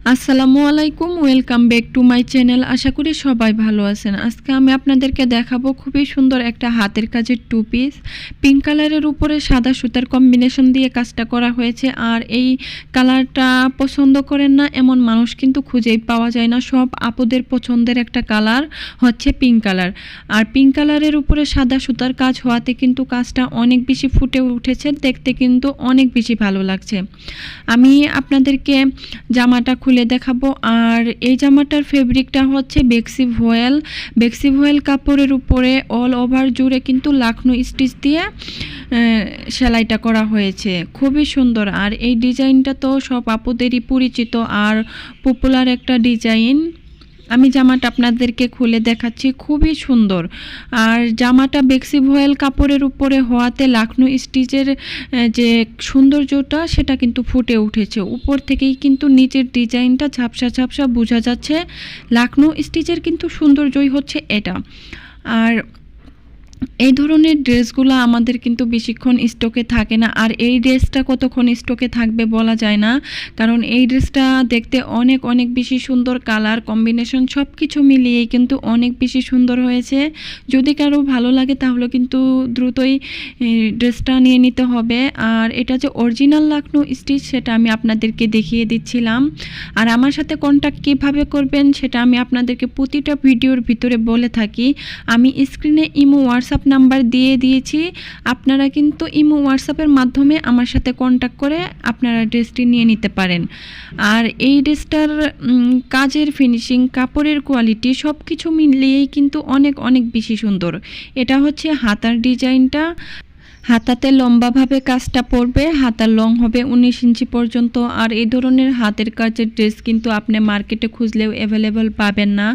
আসসালামু আলাইকুম, welcome back to my channel. আশা করি সবাই ভালো আছেন। আজকে আমি আপনাদেরকে দেখাবো খুবই সুন্দর একটা হাতের কাজের টু পিস পিঙ্ক কালারের উপরে সাদা সুতার কম্বিনেশন দিয়ে কাজটা করা হয়েছে। আর এই কালারটা পছন্দ করেন না, এমন মানুষ কিন্তু খুঁজেই পাওয়া যায় না। সব আপুদের পছন্দের একটা কালার হচ্ছে পিঙ্ক কালার আর পিঙ্ক কালারের উপরে সাদা সুতার কাজ হওয়াতে কিন্তু কাজটা অনেক বেশি ফুটে উঠেছে। দেখতে কিন্তু অনেক বেশি ভালো লাগছে। আমি আপনাদেরকে জামাটা খুলে দেখাবো। আর এই জামাটার ফেব্রিকটা হচ্ছে বেক্সি ভয়েল বেক্সি ভয়েল কাপড়ের উপরে অল ওভার জুড়ে কিন্তু লাখনো স্টিচ দিয়ে সেলাইটা করা হয়েছে। খুবই সুন্দর। আর এই ডিজাইনটা তো সব আপুদেরই পরিচিত। আর পপুলার একটা ডিজাইন। আমি জামাটা আপনাদেরকে খুলে দেখাচ্ছি, খুবই সুন্দর। আর জামাটা বেক্সি ভয়েল কাপড়ের উপরে হওয়াতে লাখনৌ স্টিচের যে সৌন্দর্যটা, সেটা কিন্তু ফুটে উঠেছে। উপর থেকেই কিন্তু নিচের ডিজাইনটা ঝাপসা ঝাপসা বোঝা যাচ্ছে। লাখনৌ স্টিচের কিন্তু সৌন্দর্যই হচ্ছে এটা। আর এই ধরনের ড্রেসগুলো আমাদের কিন্তু বেশিক্ষণ স্টকে থাকে না। আর এই ড্রেসটা কতক্ষণ স্টকে থাকবে বলা যায় না। কারণ এই ড্রেসটা দেখতে অনেক অনেক বেশি সুন্দর কালার, কম্বিনেশন সব কিছু মিলিয়েই কিন্তু অনেক বেশি সুন্দর হয়েছে। যদি কারও ভালো লাগে তাহলে কিন্তু দ্রুতই ড্রেসটা নিয়ে নিতে হবে। আর এটা যে অরিজিনাল লাখনো স্টিচ সেটা আমি আপনাদেরকে দেখিয়ে দিচ্ছিলাম। আর আমার সাথে কন্ট্যাক্ট কীভাবে করবেন সেটা আমি আপনাদেরকে প্রতিটা ভিডিওর ভিতরে বলে থাকি। আমি স্ক্রিনে ইমো হোয়াটসঅ্যাপ নাম্বার দিয়ে দিয়েছি। আপনারা কিন্তু ইমো হোয়াটসঅ্যাপের মাধ্যমে আমার সাথে কন্ট্যাক্ট করে আপনারা ড্রেসটি নিয়ে নিতে পারেন। আর এই ড্রেসটার কাজের ফিনিশিং কাপড়ের কোয়ালিটি সব কিছু মিলিয়েই কিন্তু অনেক অনেক বেশি সুন্দর। এটা হচ্ছে হাতার ডিজাইনটা হাতাতে লম্বাভাবে কাজটা পড়বে হাতার লং হবে উনিশ ইঞ্চি পর্যন্ত। আর এই ধরনের হাতের কাজের ড্রেস কিন্তু আপনি মার্কেটে খুঁজলেও অ্যাভেলেবল পাবেন না।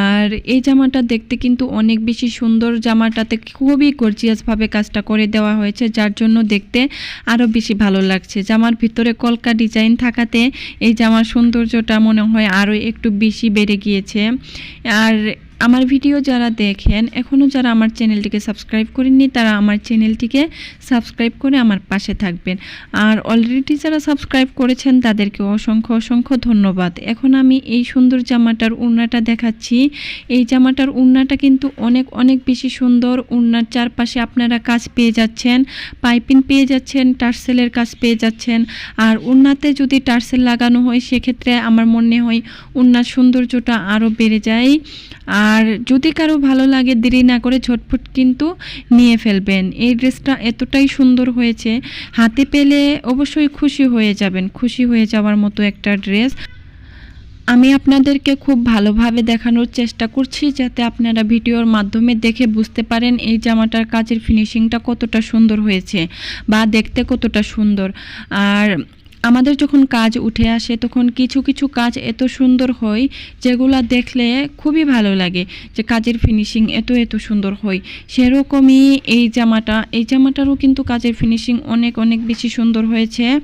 আর এই জামাটা দেখতে কিন্তু অনেক বেশি সুন্দর। জামাটাতে খুবই গর্জিয়াসভাবে কাজটা করে দেওয়া হয়েছে, যার জন্য দেখতে আরও বেশি ভালো লাগছে। জামার ভিতরে কলকা ডিজাইন থাকাতে এই জামার সৌন্দর্যটা মনে হয় আরও একটু বেশি বেড়ে গিয়েছে। আর আমার ভিডিও যারা দেখেন এখনও যারা আমার চ্যানেলটিকে সাবস্ক্রাইব করেননি, তারা আমার চ্যানেলটিকে সাবস্ক্রাইব করে আমার পাশে থাকবেন। আর অলরেডি যারা সাবস্ক্রাইব করেছেন, তাদেরকে অসংখ্য অসংখ্য ধন্যবাদ। এখন আমি এই সুন্দর জামাটার উন্নাটা দেখাচ্ছি। এই জামাটার উন্নাটা কিন্তু অনেক অনেক বেশি সুন্দর। উন্নার চারপাশে আপনারা কাজ পেয়ে যাচ্ছেন, পাইপিং পেয়ে যাচ্ছেন, টার্সেলের কাজ পেয়ে যাচ্ছেন। আর উন্নাতে যদি টার্সেল লাগানো হয়, সেক্ষেত্রে আমার মনে হয় উন্নার সৌন্দর্যটা আরও বেড়ে যায়। আর যদি কারও ভালো লাগে, দেরি না করে ঝটফট কিন্তু নিয়ে ফেলবেন। এই ড্রেসটা এতটাই সুন্দর হয়েছে, হাতে পেলে অবশ্যই খুশি হয়ে যাবেন, খুশি হয়ে যাওয়ার মতো একটা ড্রেস। আমি আপনাদেরকে খুব ভালোভাবে দেখানোর চেষ্টা করছি, যাতে আপনারা ভিডিওর মাধ্যমে দেখে বুঝতে পারেন এই জামাটার কাজের ফিনিশিংটা কতটা সুন্দর হয়েছে বা দেখতে কতটা সুন্দর। আর আমাদের যখন কাজ উঠে আসে, তখন কিছু কিছু কাজ এত সুন্দর হয়, যেগুলো দেখলে খুবই ভালো লাগে যে কাজের ফিনিশিং এত এত সুন্দর হয়। সেরকমই এই জামাটা, এই জামাটারও কিন্তু কাজের ফিনিশিং অনেক অনেক বেশি সুন্দর হয়েছে।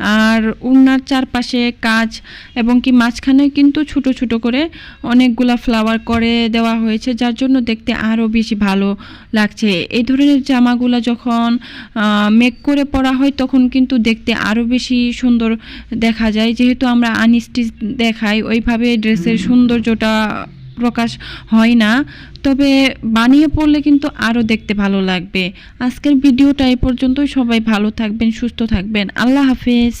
আর উন্নার চারপাশে কাজ এবং কি মাঝখানে কিন্তু ছোট ছোট করে অনেকগুলা ফ্লাওয়ার করে দেওয়া হয়েছে যার জন্য দেখতে আরও বেশি ভালো লাগছে। এই ধরনের জামাগুলো যখন মেক করে পরা হয় তখন কিন্তু দেখতে আরও বেশি সুন্দর দেখা যায়। যেহেতু আমরা আনস্টিচ দেখাই ওইভাবে ড্রেসের সৌন্দর্যটা প্রকাশ হয় না। তবে বানিয়ে পড়লে কিন্তু আরও দেখতে ভালো লাগবে। আজকের ভিডিওটা এই পর্যন্তই। সবাই ভালো থাকবেন, সুস্থ থাকবেন। আল্লাহ হাফেজ।